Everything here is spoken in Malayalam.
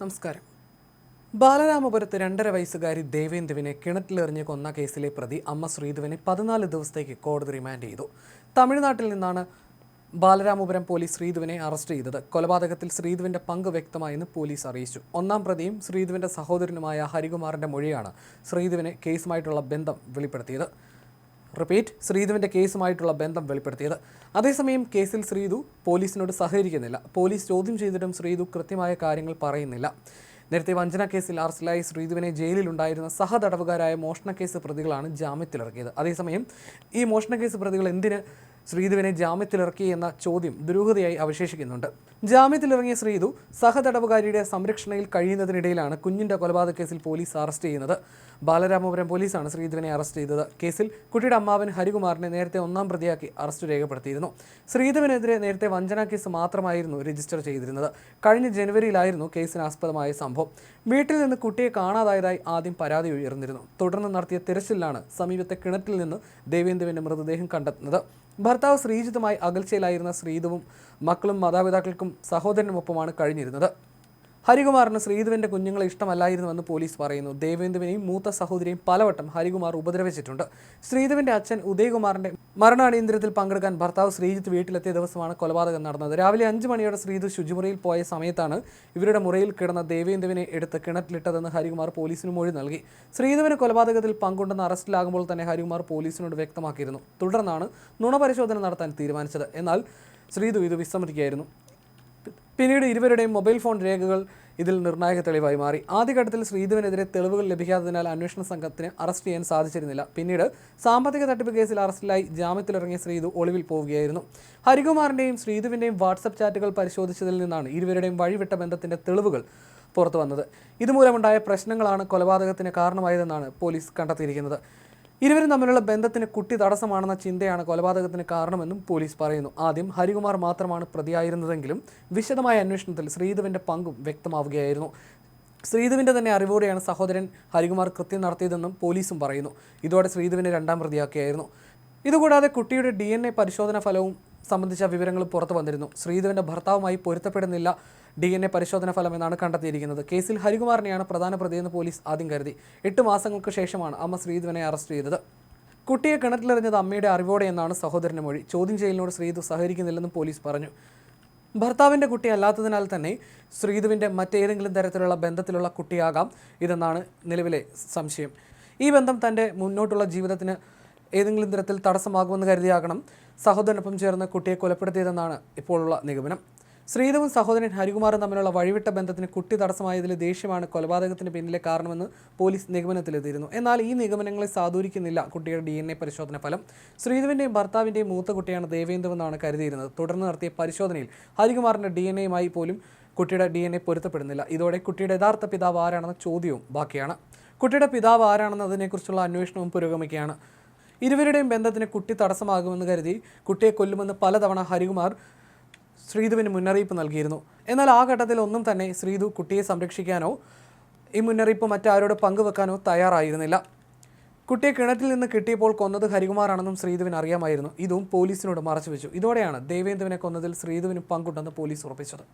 നമസ്കാരം. ബാലരാമപുരത്ത് രണ്ടര വയസ്സുകാരി ദേവേന്ദുവിനെ കിണറ്റിലെറിഞ്ഞ് കൊന്ന കേസിലെ പ്രതി അമ്മ ശ്രീധുവിനെ പതിനാല് ദിവസത്തേക്ക് കോടതി റിമാൻഡ് ചെയ്തു. തമിഴ്നാട്ടിൽ നിന്നാണ് ബാലരാമപുരം പോലീസ് ശ്രീധുവിനെ അറസ്റ്റ് ചെയ്തത്. കൊലപാതകത്തിൽ ശ്രീധുവിന്റെ പങ്ക് വ്യക്തമായെന്ന് പോലീസ് അറിയിച്ചു. ഒന്നാം പ്രതിയും ശ്രീധുവിന്റെ സഹോദരനുമായ ഹരികുമാറിന്റെ മൊഴിയാണ് ശ്രീധുവിനെ കേസുമായിട്ടുള്ള ബന്ധം വെളിപ്പെടുത്തിയത്. റിപ്പീറ്റ് ശ്രീധുവിന്റെ കേസുമായിട്ടുള്ള ബന്ധം വെളിപ്പെടുത്തിയത്. അതേസമയം കേസിൽ ശ്രീധു പോലീസിനോട് സഹകരിക്കുന്നില്ല. പോലീസ് ചോദ്യം ചെയ്തിട്ടും ശ്രീധു കൃത്യമായ കാര്യങ്ങൾ പറയുന്നില്ല. നേരത്തെ വഞ്ചന കേസിൽ അറസ്റ്റിലായി ശ്രീധുവിനെ ജയിലിലുണ്ടായിരുന്ന സഹതടവുകാരായ മോഷണ കേസ് പ്രതികളാണ് ജാമ്യത്തിലിറക്കിയത്. അതേസമയം ഈ മോഷണ കേസ് പ്രതികൾ എന്തിന് ശ്രീധുവിനെ ജാമ്യത്തിലിറക്കി എന്ന ചോദ്യം ദുരൂഹതയായി അവശേഷിക്കുന്നുണ്ട്. ജാമ്യത്തിലിറങ്ങിയ ശ്രീധു സഹതടവുകാരിയുടെ സംരക്ഷണയിൽ കഴിയുന്നതിനിടയിലാണ് കുഞ്ഞിന്റെ കൊലപാതക കേസിൽ പോലീസ് അറസ്റ്റ് ചെയ്യുന്നത്. ബാലരാമപുരം പോലീസാണ് ശ്രീധുവിനെ അറസ്റ്റ് ചെയ്തത്. കേസിൽ കുട്ടിയുടെ അമ്മാവൻ ഹരികുമാറിനെ നേരത്തെ ഒന്നാം പ്രതിയാക്കി അറസ്റ്റ് രേഖപ്പെടുത്തിയിരുന്നു. ശ്രീധുവിനെതിരെ നേരത്തെ വഞ്ചനാ കേസ് മാത്രമായിരുന്നു രജിസ്റ്റർ ചെയ്തിരുന്നത്. കഴിഞ്ഞ ജനുവരിയിലായിരുന്നു കേസിന് ആസ്പദമായ സംഭവം. വീട്ടിൽ നിന്ന് കുട്ടിയെ കാണാതായതായി ആദ്യം പരാതി ഉയർന്നിരുന്നു. തുടർന്ന് നടത്തിയ തിരച്ചിലാണ് സമീപത്തെ കിണറ്റിൽ നിന്ന് ദേവേന്ദുവിന്റെ മൃതദേഹം കണ്ടെത്തുന്നത്. ഭർത്താവ് ശ്രീജിത്തുമായി അകൽച്ചയിലായിരുന്ന ശ്രീതുവും മക്കളും മാതാപിതാക്കൾക്കും സഹോദരനുമൊപ്പമാണ് കഴിഞ്ഞിരുന്നത് ഹരികുമാറിന് ശ്രീധുവിന്റെ കുഞ്ഞുങ്ങളെ ഇഷ്ടമല്ലായിരുന്നുവെന്ന് പോലീസ് പറയുന്നു. ദേവേന്ദുവിനെയും മൂത്ത സഹോദരിയും പലവട്ടം ഹരികുമാർ ഉപദ്രവിച്ചിട്ടുണ്ട്. ശ്രീധുവിന്റെ അച്ഛൻ ഉദയകുമാറിന്റെ മരണാടിയന്തരത്തിൽ പങ്കെടുക്കാൻ ഭർത്താവ് ശ്രീജിത്ത് വീട്ടിലെത്തിയ ദിവസമാണ് കൊലപാതകം നടന്നത്. രാവിലെ അഞ്ച് മണിയോടെ ശ്രീധു ശുചിമുറിയിൽ പോയ സമയത്താണ് ഇവരുടെ മുറിയിൽ കിടന്ന ദേവേന്ദുവിനെ എടുത്ത് കിണറ്റിലിട്ടതെന്ന് ഹരികുമാർ പോലീസിന് മൊഴി നൽകി. ശ്രീധുവിന് കൊലപാതകത്തിൽ പങ്കുണ്ടെന്ന് അറസ്റ്റിലാകുമ്പോൾ തന്നെ ഹരികുമാർ പോലീസിനോട് വ്യക്തമാക്കിയിരുന്നു. തുടർന്നാണ് നുണപരിശോധന നടത്താൻ തീരുമാനിച്ചത്. എന്നാൽ ശ്രീധു ഇത് വിസമ്മതിക്കുകയായിരുന്നു. പിന്നീട് ഇരുവരുടെയും മൊബൈൽ ഫോൺ രേഖകൾ ഇതിൽ നിർണായക തെളിവായി മാറി. ആദ്യഘട്ടത്തിൽ ശ്രീധുവിനെതിരെ തെളിവുകൾ ലഭിക്കാത്തതിനാൽ അന്വേഷണ സംഘത്തിന് അറസ്റ്റ് ചെയ്യാൻ സാധിച്ചിരുന്നില്ല. പിന്നീട് സാമ്പത്തിക തട്ടിപ്പ് കേസിൽ അറസ്റ്റിലായി ജാമ്യത്തിലിറങ്ങിയ ശ്രീധു ഒളിവിൽ പോവുകയായിരുന്നു. ഹരികുമാറിന്റെയും ശ്രീധുവിന്റെയും വാട്സപ്പ് ചാറ്റുകൾ പരിശോധിച്ചതിൽ നിന്നാണ് ഇരുവരുടെയും വഴിവിട്ട ബന്ധത്തിന്റെ തെളിവുകൾ പുറത്തു വന്നത് ഇതുമൂലമുണ്ടായ പ്രശ്നങ്ങളാണ് കൊലപാതകത്തിന് കാരണമായതെന്നാണ് പോലീസ് കണ്ടെത്തിയിരിക്കുന്നത്. ഇരുവരും തമ്മിലുള്ള ബന്ധത്തിന് കുട്ടി തടസ്സമാണെന്ന ചിന്തയാണ് കൊലപാതകത്തിന് കാരണമെന്നും പോലീസ് പറയുന്നു. ആദ്യം ഹരികുമാർ മാത്രമാണ് പ്രതിയായിരുന്നതെങ്കിലും വിശദമായ അന്വേഷണത്തിൽ ശ്രീധുവിന്റെ പങ്കും വ്യക്തമാവുകയായിരുന്നു. ശ്രീധുവിന്റെ തന്നെ അറിവോടെയാണ് സഹോദരൻ ഹരികുമാർ കൃത്യം നടത്തിയതെന്നും പോലീസും പറയുന്നു. ഇതോടെ ശ്രീധുവിനെ രണ്ടാം പ്രതിയാക്കിയായിരുന്നു. ഇതുകൂടാതെ കുട്ടിയുടെ ഡി എൻ എ പരിശോധന ഫലവും സംബന്ധിച്ച വിവരങ്ങൾ പുറത്തു വന്നിരുന്നു. ശ്രീധുവിന്റെ ഭർത്താവുമായി പൊരുത്തപ്പെടുന്നില്ല ഡി എൻ എ പരിശോധന ഫലം എന്നാണ് കണ്ടെത്തിയിരിക്കുന്നത്. കേസിൽ ഹരികുമാറിനെയാണ് പ്രധാന പ്രതിയെന്ന് പോലീസ് ആദ്യം കരുതി. എട്ട് മാസങ്ങൾക്ക് ശേഷമാണ് അമ്മ ശ്രീധുവിനെ അറസ്റ്റ് ചെയ്തത്. കുട്ടിയെ കിണറ്റിലെറിഞ്ഞത് അമ്മയുടെ അറിവോടെ എന്നാണ് സഹോദരന്റെ മൊഴി. ചോദ്യം ചെയ്യലിനോട് ശ്രീധു സഹകരിക്കുന്നില്ലെന്നും പോലീസ് പറഞ്ഞു. ഭർത്താവിന്റെ കുട്ടി അല്ലാത്തതിനാൽ തന്നെ ശ്രീധുവിന്റെ മറ്റേതെങ്കിലും തരത്തിലുള്ള ബന്ധത്തിലുള്ള കുട്ടിയാകാം ഇതെന്നാണ് നിലവിലെ സംശയം. ഈ ബന്ധം തന്റെ മുന്നോട്ടുള്ള ജീവിതത്തിന് ഏതെങ്കിലും തരത്തിൽ തടസ്സമാകുമെന്ന് കരുതിയാകണം. സഹോദരനൊപ്പം ചേർന്ന് കുട്ടിയെ കൊലപ്പെടുത്തിയതെന്നാണ് ഇപ്പോഴുള്ള നിഗമനം. ശ്രീധവും സഹോദരൻ ഹരികുമാറും തമ്മിലുള്ള വഴിവിട്ട ബന്ധത്തിന് കുട്ടി തടസ്സമായതിലെ ദേഷ്യമാണ് കൊലപാതകത്തിന് പിന്നിലെ കാരണമെന്ന് പോലീസ് നിഗമനത്തിലെത്തിയിരുന്നു. എന്നാൽ ഈ നിഗമനങ്ങളെ സാധൂരിക്കുന്നില്ല കുട്ടിയുടെ ഡി എൻ എ പരിശോധന ഫലം. ശ്രീധുവിന്റെയും ഭർത്താവിന്റെയും മൂത്ത കുട്ടിയാണ് ദേവേന്ദ്രമെന്നാണ് കരുതിയിരുന്നത്. തുടർന്ന് നടത്തിയ പരിശോധനയിൽ ഹരികുമാറിന്റെ ഡി എൻ എയുമായി പോലും കുട്ടിയുടെ ഡി എൻ എ പൊരുത്തപ്പെടുന്നില്ല. ഇതോടെ കുട്ടിയുടെ യഥാർത്ഥ പിതാവ് ആരാണെന്ന ചോദ്യവും ബാക്കിയാണ്. കുട്ടിയുടെ പിതാവ് ആരാണെന്നതിനെക്കുറിച്ചുള്ള അന്വേഷണവും പുരോഗമിക്കുകയാണ് ഇരുവരുടെയും ബന്ധത്തിന് കുട്ടി തടസ്സമാകുമെന്ന് കരുതി കുട്ടിയെ കൊല്ലുമെന്ന് പലതവണ ഹരികുമാർ ശ്രീധുവിന് മുന്നറിയിപ്പ് നൽകിയിരുന്നു. എന്നാൽ ആ ഘട്ടത്തിൽ ഒന്നും തന്നെ ശ്രീധു കുട്ടിയെ സംരക്ഷിക്കാനോ ഈ മുന്നറിയിപ്പ് മറ്റാരോട് പങ്കുവെക്കാനോ തയ്യാറായിരുന്നില്ല. കുട്ടിയെ കിണറ്റിൽ നിന്ന് കിട്ടിയപ്പോൾ കൊന്നത് ഹരികുമാറാണെന്നും ശ്രീധുവിന് അറിയാമായിരുന്നു. ഇതും പോലീസിനോട് മറച്ചുവെച്ചു. ഇതോടെയാണ് ദേവേന്ദ്രനെ കൊന്നതിൽ ശ്രീധുവിന് പങ്കുണ്ടെന്ന് പോലീസ് ഉറപ്പിച്ചത്.